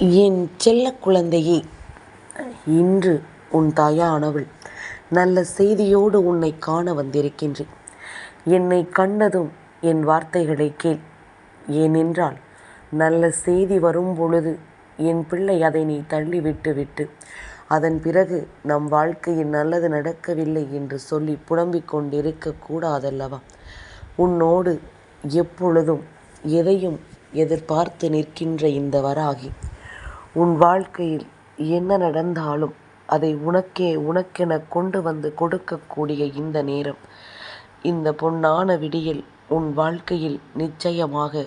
என் செல்ல குழந்தையே இன்று உன் தாயானவள் நல்ல செய்தியோடு உன்னை காண வந்திருக்கின்றேன். என்னை கண்டதும் என் வார்த்தைகளை கேள். ஏனென்றால் நல்ல செய்தி வரும் பொழுது என் பிள்ளை அதை நீ தள்ளிவிட்டு விட்டு அதன் பிறகு நம் வாழ்க்கையில் நல்லது நடக்கவில்லை என்று சொல்லி புலம்பிக் கொண்டிருக்க கூடாதல்லவா? உன்னோடு எப்பொழுதும் எதையும் எதிர்பார்த்து நிற்கின்ற இந்த வராகி உன் வாழ்க்கையில் என்ன நடந்தாலும் அதை உனக்கே உனக்கென கொண்டு வந்து கொடுக்கக்கூடிய இந்த நேரம். இந்த பொன்னான விடியல் உன் வாழ்க்கையில் நிச்சயமாக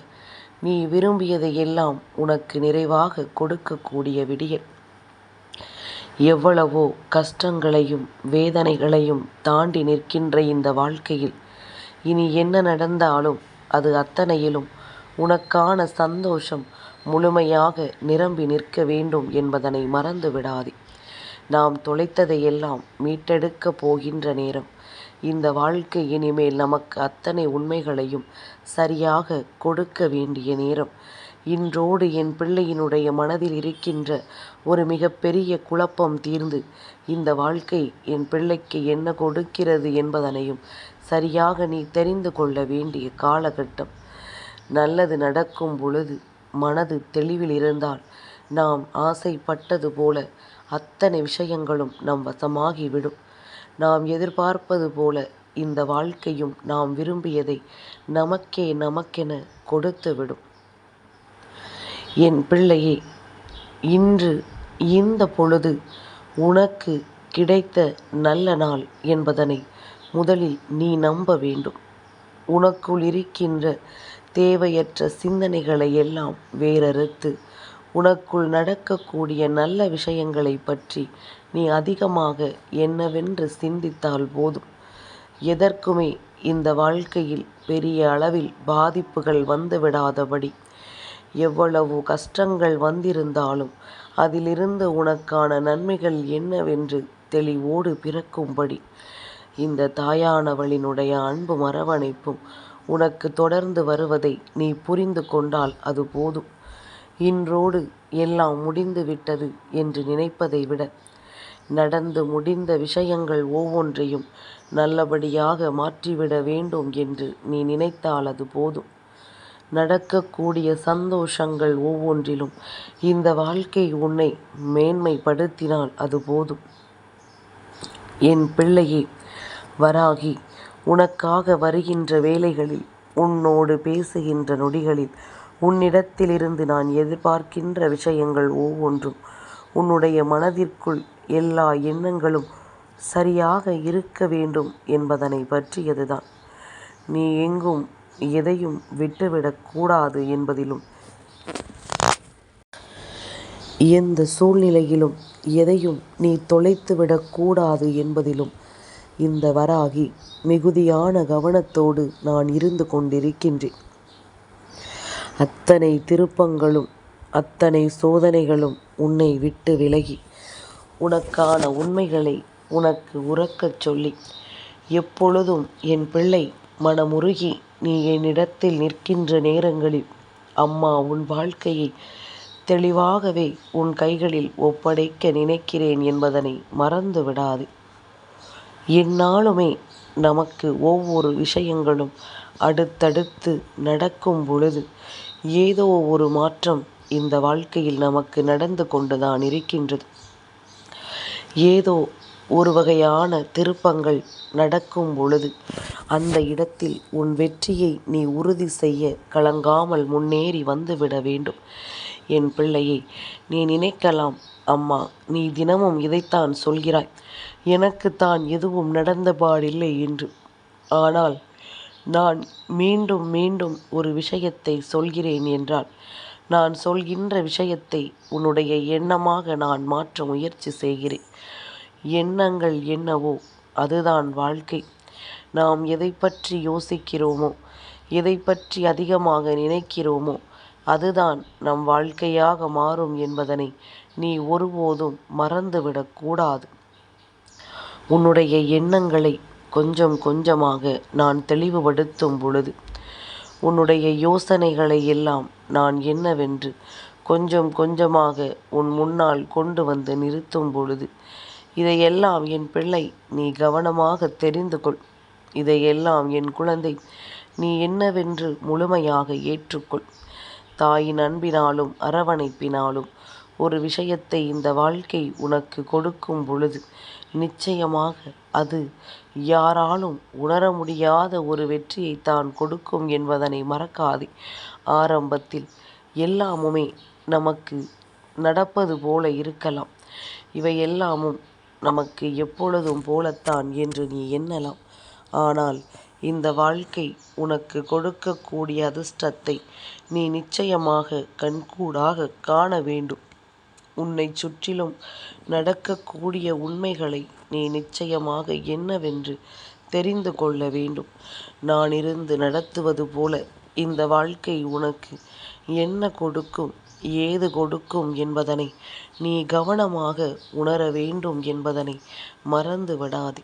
நீ விரும்பியதை எல்லாம் உனக்கு நிறைவாக கொடுக்கக்கூடிய விடியல். எவ்வளவோ கஷ்டங்களையும் வேதனைகளையும் தாண்டி நிற்கின்ற இந்த வாழ்க்கையில் இனி என்ன நடந்தாலும் அது அத்தனையிலும் உனக்கான சந்தோஷம் முழுமையாக நிரம்பி நிற்க வேண்டும் என்பதனை மறந்து விடாதே. நாம் தொலைத்ததையெல்லாம் மீட்டெடுக்கப் போகின்ற நேரம். இந்த வாழ்க்கை இனிமேல் நமக்கு அத்தனை உண்மைகளையும் சரியாக கொடுக்க வேண்டிய நேரம். இன்றோடு என் பிள்ளையினுடைய மனதில் இருக்கின்ற ஒரு மிகப்பெரிய குழப்பம் தீர்ந்து இந்த வாழ்க்கை என் பிள்ளைக்கு என்ன கொடுக்கிறது என்பதனையும் சரியாக நீ தெரிந்து கொள்ள வேண்டிய காலகட்டம். நல்லது நடக்கும் பொழுது மனது தெளிவில் இருந்தால் நாம் ஆசைப்பட்டது போல அத்தனை விஷயங்களும் நம் வசமாகிவிடும். நாம் எதிர்பார்ப்பது போல இந்த வாழ்க்கையும் நாம் விரும்பியதை நமக்கே நமக்கென கொடுத்துவிடும். என் பிள்ளையே இன்று இந்த பொழுது உனக்கு கிடைத்த நல்ல நாள் என்பதனை முதலில் நீ நம்ப வேண்டும். உனக்குள் இருக்கின்ற தேவையற்ற சிந்தனைகளை எல்லாம் வேறறுத்து உனக்குள் நடக்கக்கூடிய நல்ல விஷயங்களை பற்றி நீ அதிகமாக என்னவென்று சிந்தித்தால் போதும். எதற்குமே இந்த வாழ்க்கையில் பெரிய அளவில் பாதிப்புகள் வந்துவிடாதபடி எவ்வளவு கஷ்டங்கள் வந்திருந்தாலும் அதிலிருந்து உனக்கான நன்மைகள் என்னவென்று தெளிவோடு பிறக்கும்படி இந்த தாயானவளினுடைய அன்பு அரவணைப்பும் உனக்கு தொடர்ந்து வருவதை நீ புரிந்து கொண்டால் அது போதும். இன்றோடு எல்லாம் முடிந்து விட்டது என்று நினைப்பதை விட நடந்து முடிந்த விஷயங்கள் ஒவ்வொன்றையும் நல்லபடியாக மாற்றிவிட வேண்டும் என்று நீ நினைத்தால் அது போதும். நடக்கக்கூடிய சந்தோஷங்கள் ஒவ்வொன்றிலும் இந்த வாழ்க்கை உன்னை மேன்மைப்படுத்தினால் அது போதும். என் பிள்ளையே வராகி உனக்காக வருகின்ற வேலைகளில் உன்னோடு பேசுகின்ற நொடிகளில் உன்னிடத்திலிருந்து நான் எதிர்பார்க்கின்ற விஷயங்கள் ஒவ்வொன்றும் உன்னுடைய மனதிற்குள் எல்லா எண்ணங்களும் சரியாக இருக்க வேண்டும் என்பதனை பற்றியதுதான். நீ எங்கும் எதையும் விட்டுவிடக்கூடாது என்பதிலும் எந்த சூழ்நிலையிலும் எதையும் நீ தொலைத்துவிடக்கூடாது என்பதிலும் இந்த வராகி மிகுதியான கவனத்தோடு நான் இருந்து கொண்டிருக்கின்றேன். அத்தனை திருப்பங்களும் அத்தனை சோதனைகளும் உன்னை விட்டு விலகி உனக்கான உண்மைகளை உனக்கு உறக்கச் சொல்லி எப்பொழுதும் என் பிள்ளை மனமுருகி நீ என்னிடத்தில் நிற்கின்ற நேரங்களில் அம்மா உன் வாழ்க்கையை தெளிவாகவே உன் கைகளில் ஒப்படைக்க நினைக்கிறேன் என்பதனை மறந்து விடாது எந்நாளுமே நமக்கு ஒவ்வொரு விஷயங்களும் அடுத்தடுத்து நடக்கும் பொழுது ஏதோ ஒரு மாற்றம் இந்த வாழ்க்கையில் நமக்கு நடந்து கொண்டுதான் இருக்கின்றது. ஏதோ ஒரு வகையான திருப்பங்கள் நடக்கும் பொழுது அந்த இடத்தில் உன் வெற்றியை நீ உறுதி செய்ய கலங்காமல் முன்னேறி வந்துவிட வேண்டும். என் பிள்ளையை நீ நினைக்கலாம் அம்மா நீ தினமும் இதைத்தான் சொல்கிறாய். எனக்கு தான் எதுவும் நடந்தபாடில்லை என்று. ஆனால் நான் மீண்டும் மீண்டும் ஒரு விஷயத்தை சொல்கிறேன் என்றால் நான் சொல்கின்ற விஷயத்தை உன்னுடைய எண்ணமாக நான் மாற்ற முயற்சி செய்கிறேன். எண்ணங்கள் என்னவோ அதுதான் வாழ்க்கை. நாம் எதை பற்றி யோசிக்கிறோமோ எதை பற்றி அதிகமாக நினைக்கிறோமோ அதுதான் நம் வாழ்க்கையாக மாறும் என்பதனை நீ ஒருபோதும் மறந்துவிடக்கூடாது உன்னுடைய எண்ணங்களை கொஞ்சம் கொஞ்சமாக நான் தெளிவுபடுத்தும் பொழுது உன்னுடைய யோசனைகளை எல்லாம் நான் என்னவென்று கொஞ்சம் கொஞ்சமாக உன் முன்னால் கொண்டு வந்து நிறுத்தும் பொழுது இதையெல்லாம் என் பிள்ளை நீ கவனமாக தெரிந்து கொள். இதையெல்லாம் என் குழந்தை நீ என்னவென்று முழுமையாக ஏற்றுக்கொள். தாயின் அன்பினாலும் அரவணைப்பினாலும் ஒரு விஷயத்தை இந்த வாழ்க்கை உனக்கு கொடுக்கும் பொழுது நிச்சயமாக அது யாராலும் உணர முடியாத ஒரு வெற்றியை தான் கொடுக்கும் என்பதனை மறக்காதே. ஆரம்பத்தில் எல்லாமுமே நமக்கு நடப்பது போல இருக்கலாம். இவை எல்லாமும் நமக்கு எப்பொழுதும் போலத்தான் என்று நீ எண்ணலாம். ஆனால் இந்த வாழ்க்கை உனக்கு கொடுக்கக்கூடிய அதிர்ஷ்டத்தை நீ நிச்சயமாக கண்கூடாக காண வேண்டும். உன்னை சுற்றிலும் நடக்கக்கூடிய உண்மைகளை நீ நிச்சயமாக என்னவென்று தெரிந்து கொள்ள வேண்டும். நான் இருந்து நடத்துவது போல இந்த வாழ்க்கை உனக்கு என்ன கொடுக்கும் ஏது கொடுக்கும் என்பதனை நீ கவனமாக உணர வேண்டும் என்பதனை மறந்து விடாதே.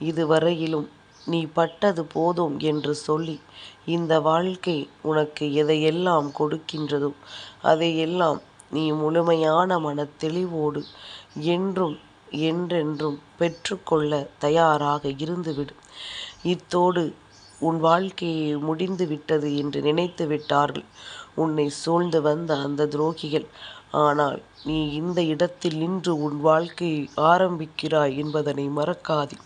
இதுவரையிலும் நீ பட்டது போதும் என்று சொல்லி இந்த வாழ்க்கை உனக்கு எதையெல்லாம் கொடுக்கின்றதோ அதையெல்லாம் நீ முழுமையான மன தெளிவோடு என்றும் என்றென்றும் பெற்றுக்கொள்ள தயாராக இருந்துவிடு. இத்தோடு உன் வாழ்க்கையை முடிந்து விட்டது என்று நினைத்து விட்டார்கள். உன்னை சூழ்ந்து வந்த அந்த துரோகிகள். ஆனால் நீ இந்த இடத்தில் நின்று உன் வாழ்க்கையை ஆரம்பிக்கிறாய் என்பதனை மறக்காதே.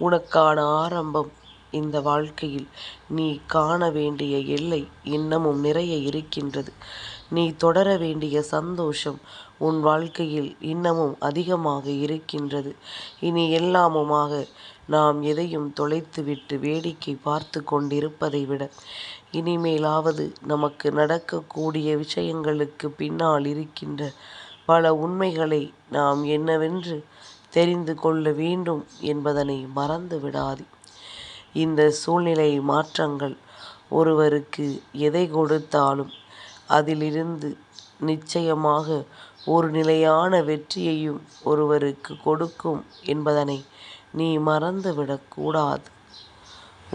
உனக்கான ஆரம்பம் இந்த வாழ்க்கையில். நீ காண வேண்டிய எல்லை இன்னமும் நிறைய இருக்கின்றது. நீ தொடர வேண்டிய சந்தோஷம் உன் வாழ்க்கையில் இன்னமும் அதிகமாக இருக்கின்றது. இனி எல்லாமுமாக நாம் எதையும் தொலைத்துவிட்டு வேடிக்கை பார்த்து கொண்டிருப்பதை விட இனிமேலாவது நமக்கு நடக்கக்கூடிய விஷயங்களுக்கு பின்னால் இருக்கின்ற பல உண்மைகளை நாம் என்னவென்று தெரிந்து கொள்ள வேண்டும் என்பதனை மறந்து விடாது. இந்த சூழ்நிலை மாற்றங்கள் ஒருவருக்கு எதை கொடுத்தாலும் அதிலிருந்து நிச்சயமாக ஒரு நிலையான வெற்றியையும் ஒருவருக்கு கொடுக்கும் என்பதனை நீ மறந்துவிடக்கூடாது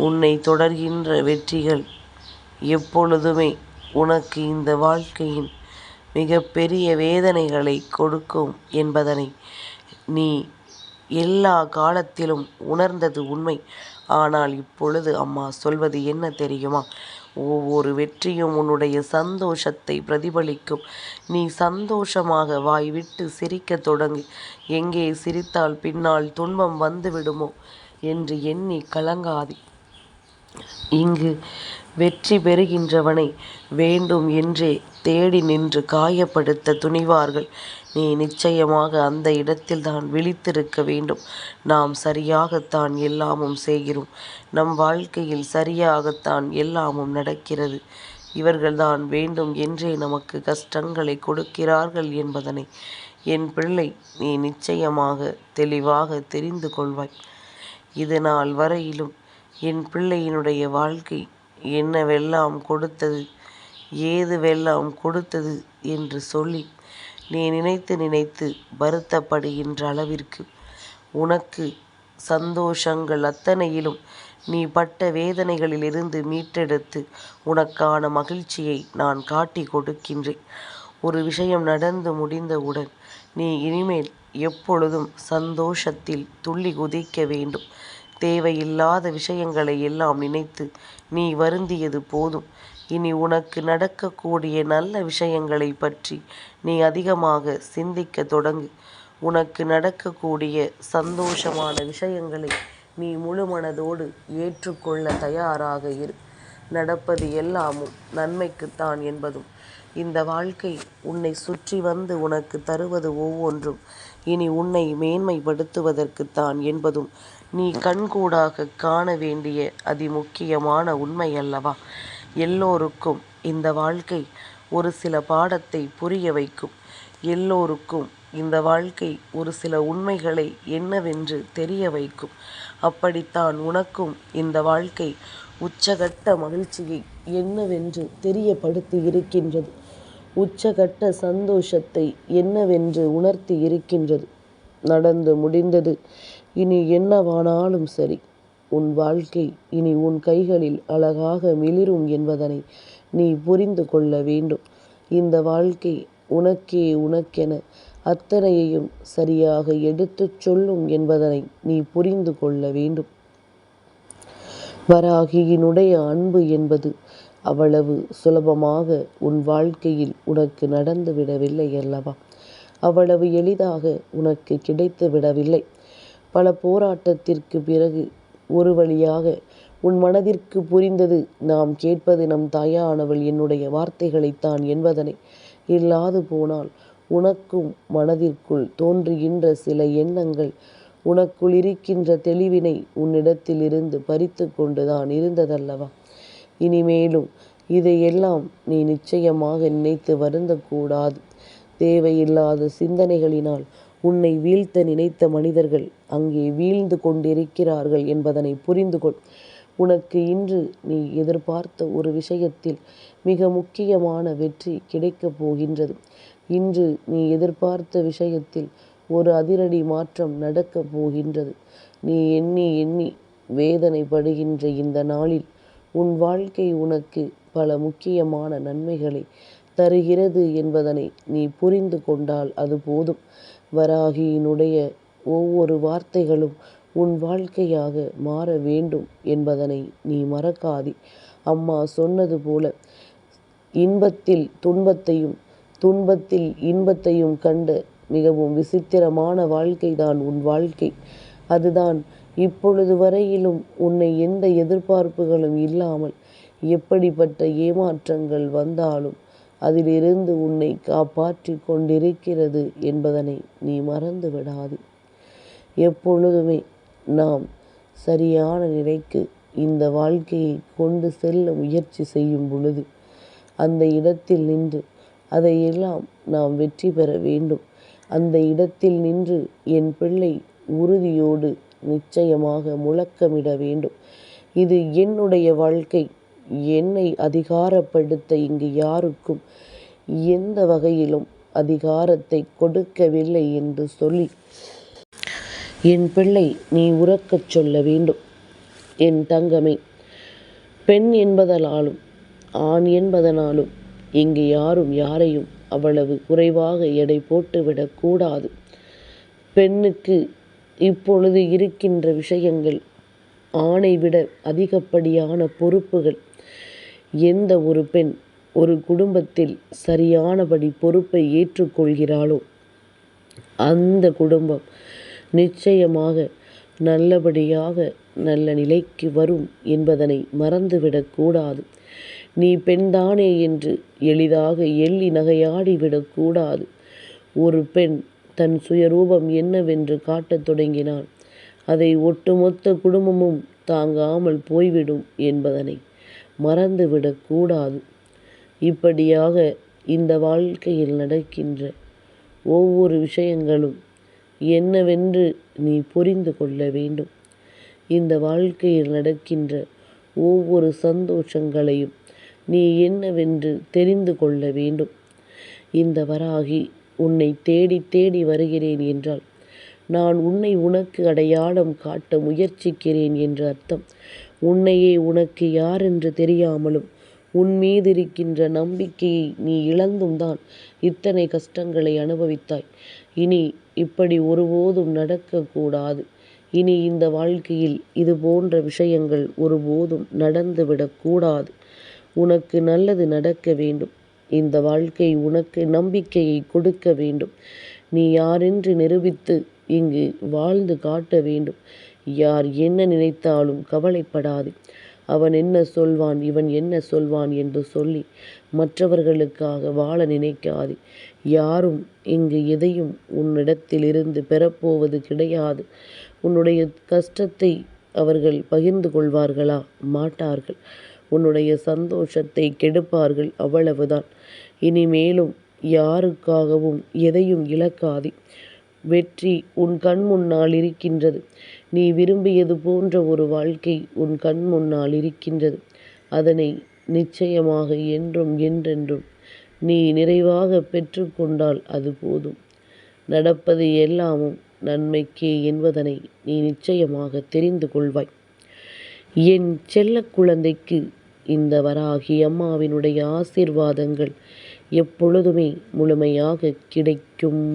உன்னை தொடர்கின்ற வெற்றிகள் எப்பொழுதுமே உனக்கு இந்த வாழ்க்கையின் மிகப்பெரிய வேதனைகளை கொடுக்கும் என்பதனை நீ எல்லா காலத்திலும் உணர்ந்தது உண்மை. ஆனால் இப்பொழுது அம்மா சொல்வது என்ன தெரியுமா? ஒவ்வொரு வெற்றியும் உன்னுடைய சந்தோஷத்தை பிரதிபலிக்கும். நீ சந்தோஷமாக வாய் விட்டு சிரிக்க தொடங்கு. எங்கே சிரித்தால் பின்னால் துன்பம் வந்துவிடுமோ? என்று எண்ணி கலங்காதே. இங்கு வெற்றி பெறுகின்றவனை வேண்டும் என்றே தேடி நின்று காயப்படுத்த துணிவார்கள். நீ நிச்சயமாக அந்த இடத்தில் தான் விழித்திருக்க வேண்டும். நாம் சரியாகத்தான் எல்லாமும் செய்கிறோம். நம் வாழ்க்கையில் சரியாகத்தான் எல்லாமும் நடக்கிறது. இவர்கள்தான் வேண்டும் என்றே நமக்கு கஷ்டங்களை கொடுக்கிறார்கள் என்பதனை என் பிள்ளை நீ நிச்சயமாக தெளிவாக தெரிந்து கொள்வாய். இது நாள் வரையிலும் என் பிள்ளையினுடைய வாழ்க்கை என்னவெல்லாம் கொடுத்தது ஏதுவெல்லாம் கொடுத்தது என்று சொல்லி நீ நினைத்து நினைத்து வருத்தப்படுகின்ற அளவிற்கு உனக்கு சந்தோஷங்கள் அத்தனையிலும் நீ பட்ட வேதனைகளிலிருந்து மீட்டெடுத்து உனக்கான மகிழ்ச்சியை நான் காட்டி கொடுக்கின்றேன். ஒரு விஷயம் நடந்து முடிந்தவுடன் நீ இனிமேல் எப்பொழுதும் சந்தோஷத்தில் துள்ளி குதிக்க வேண்டும். தேவையில்லாத விஷயங்களை எல்லாம் நினைத்து நீ வருந்தியது போதும். இனி உனக்கு நடக்கக்கூடிய நல்ல விஷயங்களை பற்றி நீ அதிகமாக சிந்திக்க தொடங்கு. உனக்கு நடக்கக்கூடிய சந்தோஷமான விஷயங்களை நீ முழு மனதோடு ஏற்றுக்கொள்ள தயாராக இரு. நடப்பது எல்லாமும் நன்மைக்குத்தான் என்பதும். இந்த வாழ்க்கை உன்னை சுற்றி வந்து உனக்கு தருவது ஒவ்வொன்றும். இனி உன்னை மேன்மைப்படுத்துவதற்குத்தான் என்பதும் நீ கண்கூடாக காண வேண்டிய அதிமுக்கியமான உண்மை அல்லவா? எல்லோருக்கும் இந்த வாழ்க்கை ஒரு சில பாடத்தை புரிய வைக்கும். எல்லோருக்கும் இந்த வாழ்க்கை ஒரு சில உண்மைகளை என்னவென்று தெரிய வைக்கும். அப்படித்தான் உனக்கும் இந்த வாழ்க்கை உச்சகட்ட மகிழ்ச்சியை என்னவென்று தெரியப்படுத்தி இருக்கின்றது. உச்சகட்ட சந்தோஷத்தை என்னவென்று உணர்த்தி இருக்கின்றது. நடந்து முடிந்தது. இனி என்னவானாலும் சரி உன் வாழ்க்கை இனி உன் கைகளில் அழகாக மிளிரும் என்பதனை நீ புரிந்து கொள்ள வேண்டும். இந்த வாழ்க்கை உனக்கே உனக்கென அத்தனையையும் சரியாக எடுத்துச் சொல்லும் என்பதனை நீ புரிந்து கொள்ள வேண்டும். வராகியினுடைய அன்பு என்பது அவ்வளவு சுலபமாக உன் வாழ்க்கையில் உனக்கு நடந்து விடவில்லை அல்லவா? அவ்வளவு எளிதாக உனக்கு கிடைத்து விடவில்லை பல போராட்டத்திற்கு பிறகு ஒரு வழியாக உன் மனதிற்கு புரிந்தது. நாம் கேட்பது நம் தாயானவள் என்னுடைய வார்த்தைகளைத்தான் என்பதனை. இல்லாது போனால் உனக்கும் மனதிற்குள் தோன்றுகின்ற சில எண்ணங்கள் உனக்குள் இருக்கின்ற தெளிவினை உன்னிடத்திலிருந்து பறித்து கொண்டுதான் இருந்ததல்லவா? இனிமேலும் இதையெல்லாம் நீ நிச்சயமாக நினைத்து வருந்தக்கூடாது. தேவையில்லாத சிந்தனைகளினால் உன்னை வீழ்த்த நினைத்த மனிதர்கள் அங்கே வீழ்ந்து கொண்டிருக்கிறார்கள் என்பதனை புரிந்து கொள். உனக்கு இன்று நீ எதிர்பார்த்த ஒரு விஷயத்தில் மிக முக்கியமான வெற்றி கிடைக்கப் போகின்றது. இன்று நீ எதிர்பார்த்த விஷயத்தில் ஒரு அதிரடி மாற்றம் நடக்கப் போகின்றது. நீ எண்ணி எண்ணி வேதனைப்படுகின்ற இந்த நாளில் உன் வாழ்க்கை உனக்கு பல முக்கியமான நன்மைகளை தருகிறது என்பதனை நீ புரிந்து கொண்டால் அது போதும். வராகியினுடைய ஒவ்வொரு வார்த்தைகளும் உன் வாழ்க்கையாக மாற வேண்டும் என்பதனை நீ மறக்காதே. அம்மா சொன்னது போல இன்பத்தில் துன்பத்தையும் துன்பத்தில் இன்பத்தையும் கண்ட மிகவும் விசித்திரமான வாழ்க்கைதான் உன் வாழ்க்கை. அதுதான் இப்பொழுது வரையிலும் உன்னை எந்த எதிர்பார்ப்புகளும் இல்லாமல் எப்படிப்பட்ட ஏமாற்றங்கள் வந்தாலும் அதிலிருந்து உன்னை காப்பாற்றி கொண்டிருக்கிறது என்பதனை நீ மறந்து விடாது எப்பொழுதுமே நாம் சரியான நிலைக்கு இந்த வாழ்க்கையை கொண்டு செல்ல முயற்சி செய்யும் பொழுது அந்த இடத்தில் நின்று அதையெல்லாம் நாம் வெற்றி பெற வேண்டும். அந்த இடத்தில் நின்று என் பிள்ளை உறுதியோடு நிச்சயமாக முழக்கமிட வேண்டும். இது என்னுடைய வாழ்க்கை. என்னை அதிகாரப்படுத்த இங்கு யாருக்கும் எந்த வகையிலும் அதிகாரத்தை கொடுக்கவில்லை என்று சொல்லி என் பிள்ளை நீ உறக்கச் சொல்ல வேண்டும். என் தங்கமே பெண் என்பதனாலும் ஆண் என்பதனாலும் இங்கு யாரும் யாரையும் அவ்வளவு குறைவாக எடை போட்டுவிடக்கூடாது பெண்ணுக்கு இப்பொழுது இருக்கின்ற விஷயங்கள் ஆணை விட அதிகப்படியான பொறுப்புகள் எந்த ஒரு பெண் ஒரு குடும்பத்தில் சரியானபடி பொறுப்பை ஏற்றுக்கொள்கிறாளோ அந்த குடும்பம் நிச்சயமாக நல்லபடியாக நல்ல நிலைக்கு வரும் என்பதனை மறந்துவிடக்கூடாது நீ பெண்தானே என்று எளிதாக எள்ளி நகையாடிவிடக்கூடாது ஒரு பெண் தன் சுயரூபம் என்னவென்று காட்டத் தொடங்கினாள் அதை ஒட்டுமொத்த குடும்பமும் தாங்காமல் போய்விடும் என்பதனை. மறந்துவிடக்கூடாது இப்படியாக இந்த வாழ்க்கையில் நடக்கின்ற ஒவ்வொரு விஷயங்களும் என்னவென்று நீ புரிந்து கொள்ள வேண்டும். இந்த வாழ்க்கையில் நடக்கின்ற ஒவ்வொரு சந்தோஷங்களையும் நீ என்னவென்று தெரிந்து கொள்ள வேண்டும். இந்த வராகி உன்னை தேடி தேடி வருகிறேன் என்றால் நான் உன்னை உனக்கு அடையாளம் காட்ட முயற்சிக்கிறேன் என்று அர்த்தம். உன்னையே உனக்கு யார் என்று தெரியாமலும் உன் மீது இருக்கின்ற நம்பிக்கையை நீ இழந்தும் தான் இத்தனை கஷ்டங்களை அனுபவித்தாய். இனி இப்படி ஒருபோதும் நடக்கக்கூடாது. இனி இந்த வாழ்க்கையில் இது போன்ற விஷயங்கள் ஒருபோதும் நடந்துவிடக்கூடாது உனக்கு நல்லது நடக்க வேண்டும். இந்த வாழ்க்கை உனக்கு நம்பிக்கையை கொடுக்க வேண்டும். நீ யாரென்று நிரூபித்து இங்கு வாழ்ந்து காட்ட வேண்டும். யார் என்ன நினைத்தாலும் கவலைப்படாது. அவன் என்ன சொல்வான் இவன் என்ன சொல்வான் என்று சொல்லி மற்றவர்களுக்காக வாழ நினைக்காது. யாரும் இங்கு எதையும் உன்னிடத்திலிருந்து பெறப்போவது கிடையாது. உன்னுடைய கஷ்டத்தை அவர்கள் பகிர்ந்து கொள்வார்களா? மாட்டார்கள். உன்னுடைய சந்தோஷத்தை கெடுப்பார்கள் அவ்வளவுதான். இனிமேலும் யாருக்காகவும் எதையும் இழக்காதே. வெற்றி உன் கண் முன்னால் இருக்கின்றது. நீ விரும்பியது போன்ற ஒரு வாழ்க்கை உன் கண் முன்னால் இருக்கின்றது. அதனை நிச்சயமாக என்றும் என்றென்றும் நீ நிறைவாக பெற்றுக்கொண்டால் அது போதும். நடப்பது எல்லாமும் நன்மைக்கே என்பதனை நீ நிச்சயமாக தெரிந்து கொள்வாய். என் செல்ல குழந்தைக்கு இந்த வராகி அம்மாவினுடைய ஆசீர்வாதங்கள் எப்பொழுதுமே முழுமையாக கிடைக்கும்.